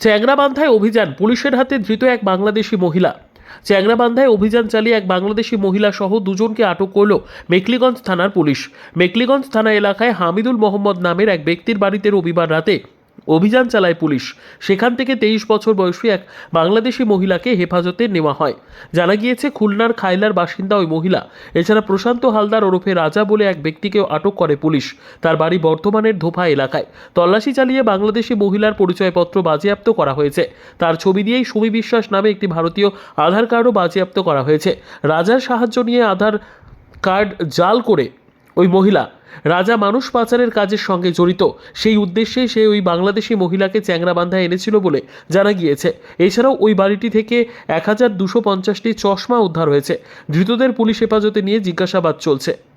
চ্যাংরাবান্ধায় অভিযান, পুলিশের হাতে ধৃত এক বাংলাদেশি মহিলা। চ্যাংরাবান্ধায় অভিযান চালিয়ে এক বাংলাদেশি মহিলা সহ দুজনকে আটক করল মেকলিগঞ্জ থানার পুলিশ। মেকলিগঞ্জ থানা এলাকায় হামিদুল মোহাম্মদ নামের এক ব্যক্তির বাড়িতে রবিবার রাতে অভিযান চালায় পুলিশ। সেখান থেকে তেইশ বছর বয়সী এক বাংলাদেশি মহিলাকে হেফাজতে নেওয়া হয়। জানা গিয়েছে, খুলনার খাইলার বাসিন্দা ওই মহিলা। এছাড়া প্রশান্ত হালদার ওরফে রাজা বলে এক ব্যক্তিকেও আটক করে পুলিশ। তার বাড়ি বর্ধমানের ধোফা এলাকায়। তল্লাশি চালিয়ে বাংলাদেশি মহিলার পরিচয়পত্র বাজেয়াপ্ত করা হয়েছে। তার ছবি দিয়েই সুমি বিশ্বাস নামে একটি ভারতীয় আধার কার্ডও বাজেয়াপ্ত করা হয়েছে। রাজার সাহায্য নিয়ে আধার কার্ড জাল করে ওই মহিলা। রাজা মানুষ পাচারের কাজের সঙ্গে জড়িত। সেই উদ্দেশ্যে সে ওই বাংলাদেশি মহিলাকে চ্যাংরাবান্ধায় এনেছিল বলে জানা গিয়েছে। এছাড়াও ওই বাড়িটি থেকে এক হাজার দুশো পঞ্চাশটি চশমা উদ্ধার হয়েছে। ধৃতদের পুলিশ হেফাজতে নিয়ে জিজ্ঞাসাবাদ চলছে।